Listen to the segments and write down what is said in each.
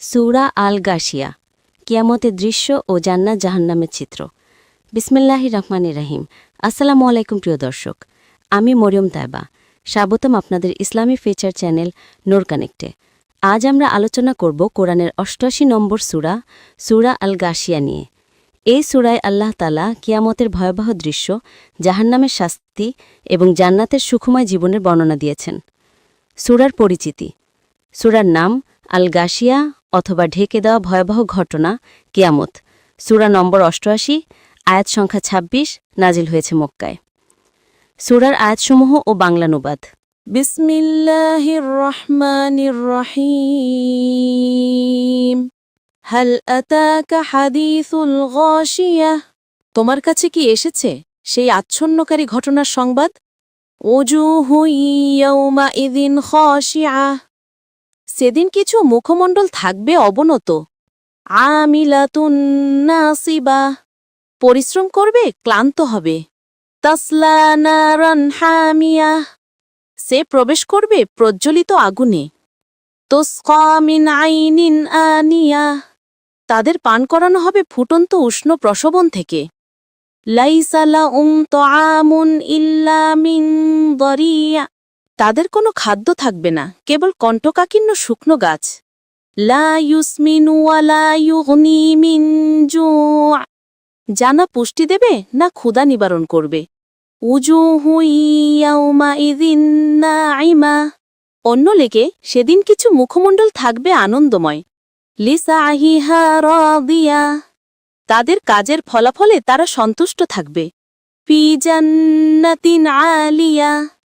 সূরা আল গাশিয়া কিয়ামতের দৃশ্য ও জান্নাত জাহান্নামের চিত্র। বিসমিল্লাহি রহমান রাহিম। আসসালামু আলাইকুম প্রিয় দর্শক, আমি মরিয়ম তাইবা। স্বাগতম আপনাদের ইসলামী ফিচার চ্যানেল নোর কানেক্টে। আজ আমরা আলোচনা করব কোরআনের অষ্টআশি নম্বর সুরা সুরা আল গাশিয়া নিয়ে। এই সূরায় আল্লাহ তালা কিয়ামতের ভয়াবহ দৃশ্য, জাহান্নামের শাস্তি এবং জান্নাতের সুখময় জীবনের বর্ণনা দিয়েছেন। সুরার পরিচিতি। সূরার নাম আল গাশিয়া অথবা ঢেকে দেওয়া ভয়াবহ ঘটনা, কিয়ামত। সুরা নম্বর অষ্টআশি, আয়াত সংখ্যা ২৬ নাজিল হয়েছে মক্কায়। সুরার আয়াতসমূহ ও বাংলানুবাদ হাল তোমার কাছে কি এসেছে সেই আচ্ছন্নকারী ঘটনার সংবাদ? ওজু হুইয়াউমা ইদিন খশিয়া। সেদিন কিছু মুখমণ্ডল থাকবে অবনত। আমিলাতুন নাসিবা। পরিশ্রম করবে, ক্লান্ত হবে। তাসলা নারান হামিয়া। সে প্রবেশ করবে প্রজ্বলিত আগুনে। তোস্কা মিন আইনিন আনিয়া। তাদের পান করানো হবে ফুটন্ত উষ্ণ প্রসবন থেকে। লাইসালা উম তোয়ামুন ইল্লা মিন দরিয়া। তাদের কোনো খাদ্য থাকবে না, কেবল কণ্ঠকাকীর্ণ শুকনো গাছ। জু' জানা পুষ্টি দেবে না ক্ষুধা নিবারণ করবে। ইয়াউমাইযিন নাঈমা। অন্য লেগে সেদিন কিছু মুখমণ্ডল থাকবে আনন্দময়। লিসাহিহা রাদিয়া। তাদের কাজের ফলাফলে তারা সন্তুষ্ট থাকবে। ফি জান্নাতিন আলিয়া।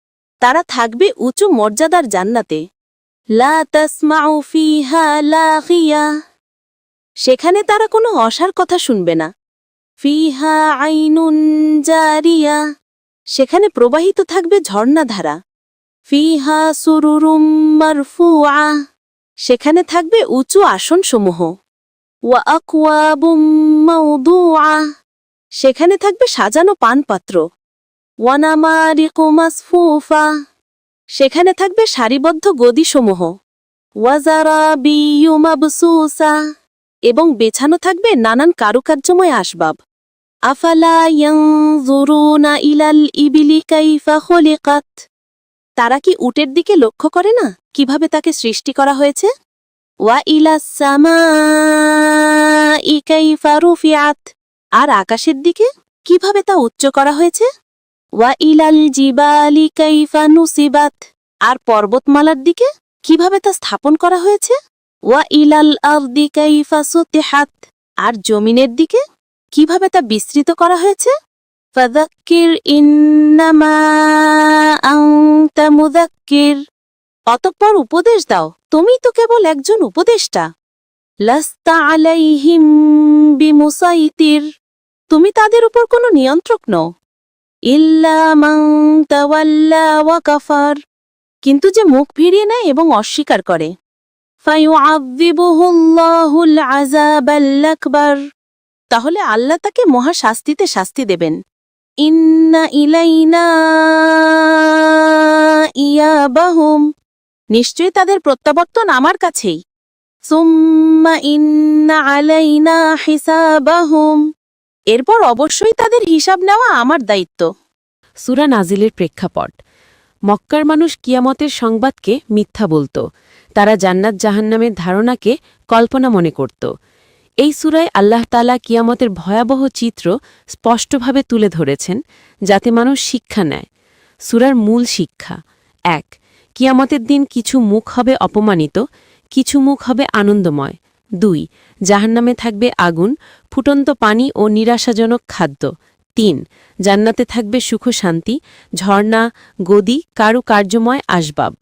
তারা থাকবে উঁচু মর্যাদার জান্নাতে। ফিহা সেখানে তারা কোনো অসার কথা শুনবে না। ফিহা আইনুন জারিয়া। সেখানে প্রবাহিত থাকবে ঝর্ণাধারা। ফিহা সুরুরুম মারফুআ। সেখানে থাকবে উঁচু আসনসমূহ। ওয়া আকওয়াবুম মাওদুআ সেখানে থাকবে সাজানো পানপাত্র। ওয়ানামারিকু মাসফুফা। সেখানে থাকবে সারিবদ্ধ গদিসমূহ। ওয়াজারাবিয়ু মাবসুসা। এবং বেছানো থাকবে নানান কারুকার্যময় আসবাব। আফালা ইলাল ইবিলি কাইফা তারা কি উটের দিকে লক্ষ্য করে না? কীভাবে তাকে সৃষ্টি করা হয়েছে? ওয়া ইলা সামাই কাইফা রুফিআত। আর আকাশের দিকে? কীভাবে তা উচ্চ করা হয়েছে? ওয়া ইলাল জিবালি কাইফা নুসিবাত। আর পর্বতমালার দিকে কীভাবে তা স্থাপন করা হয়েছে? ওয়া ইলাল আরদি কাইফা সুতিহাত। আর জমিনের দিকে কীভাবে তা বিস্তৃত করা হয়েছে? ফাযাক্কির ইন্নামা আনতা মুযাক্কির। অতঃপর উপদেশ দাও তুমি তো কেবল একজন উপদেষ্টা। লাস্তা আলাইহিম বিমুসাইতির। তুমি তাদের উপর কোনো নিয়ন্ত্রক নও ইল্লা মান তাওয়াল্লা ওয়া কাফার। কিন্তু যে মুখ ফিরিয়ে নেয় এবং অস্বীকার করে। তাহলে আল্লাহ তাকে মহা শাস্তিতে শাস্তি দেবেন। ইন্না ইলাইনা ইয়াবাহুম। নিশ্চয়ই তাদের প্রত্যাবর্তন আমার কাছেই। সুম্মা ইন্না আলাইনা হিসাবাহুম। এরপর অবশ্যই তাদের হিসাব নেওয়া আমার দায়িত্ব। সুরা নাজিলের প্রেক্ষাপট। মক্কার মানুষ কিয়ামতের সংবাদকে মিথ্যা বলত। তারা জান্নাত জাহান্নামের ধারণাকে কল্পনা মনে করত। এই সুরায় আল্লাহ তালা কিয়ামতের ভয়াবহ চিত্র স্পষ্টভাবে তুলে ধরেছেন, যাতে মানুষ শিক্ষা নেয়। সুরার মূল শিক্ষা, এক, কিয়ামতের দিন কিছু মুখ হবে অপমানিত, কিছু মুখ হবে আনন্দময়। দুই, জাহান্নামে থাকবে আগুন, ফুটন্ত পানি ও নিরাশাজনক খাদ্য। তিন, জান্নাতে থাকবে সুখ শান্তি, ঝর্ণা, গদি কারু কার্যময় আসবাব।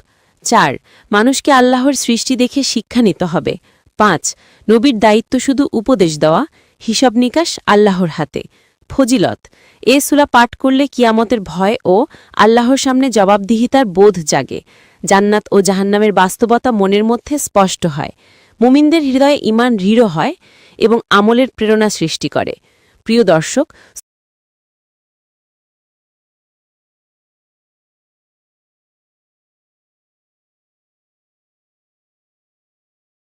চার, মানুষকে আল্লাহর সৃষ্টি দেখে শিক্ষা নিতে হবে। পাঁচ, নবীর দায়িত্ব শুধু উপদেশ দেওয়া, হিসাব নিকাশ আল্লাহর হাতে। ফজিলত, এ সুলা পাঠ করলে কিয়ামতের ভয় ও আল্লাহর সামনে জবাবদিহিতার বোধ জাগে। জান্নাত ও জাহান্নামের বাস্তবতা মনের মধ্যে স্পষ্ট হয়। মুমিনদের হৃদয়ে ইমান দৃঢ় হয় এবং আমলের প্রেরণা সৃষ্টি করে। প্রিয় দর্শক